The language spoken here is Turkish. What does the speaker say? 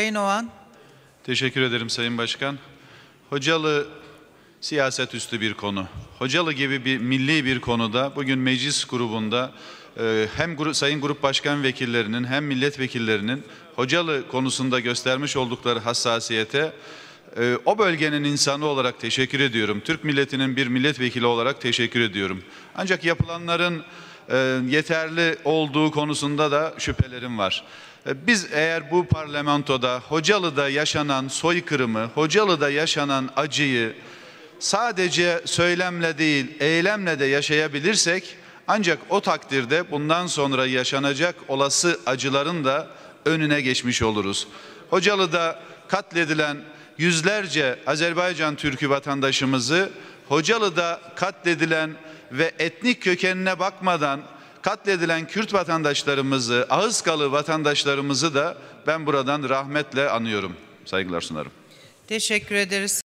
Sayın Oğan. Teşekkür ederim Sayın Başkan. Hocalı siyaset üstü bir konu. Hocalı gibi bir milli bir konuda bugün meclis grubunda e, hem Sayın Grup Başkan Vekillerinin hem milletvekillerinin Hocalı konusunda göstermiş oldukları hassasiyete e, o bölgenin insanı olarak teşekkür ediyorum. Türk milletinin bir milletvekili olarak teşekkür ediyorum. Ancak yapılanların yeterli olduğu konusunda da şüphelerim var. E, Biz eğer bu parlamentoda Hocalı'da yaşanan soykırımı, Hocalı'da yaşanan acıyı sadece söylemle değil, eylemle de yaşayabilirsek ancak o takdirde bundan sonra yaşanacak olası acıların da önüne geçmiş oluruz. Hocalı'da katledilen yüzlerce Azerbaycan Türk'ü vatandaşımızı Hocalı'da katledilen ve etnik kökenine bakmadan katledilen Kürt vatandaşlarımızı, Ağızkalı vatandaşlarımızı da ben buradan rahmetle anıyorum. Saygılar sunarım. Teşekkür ederiz.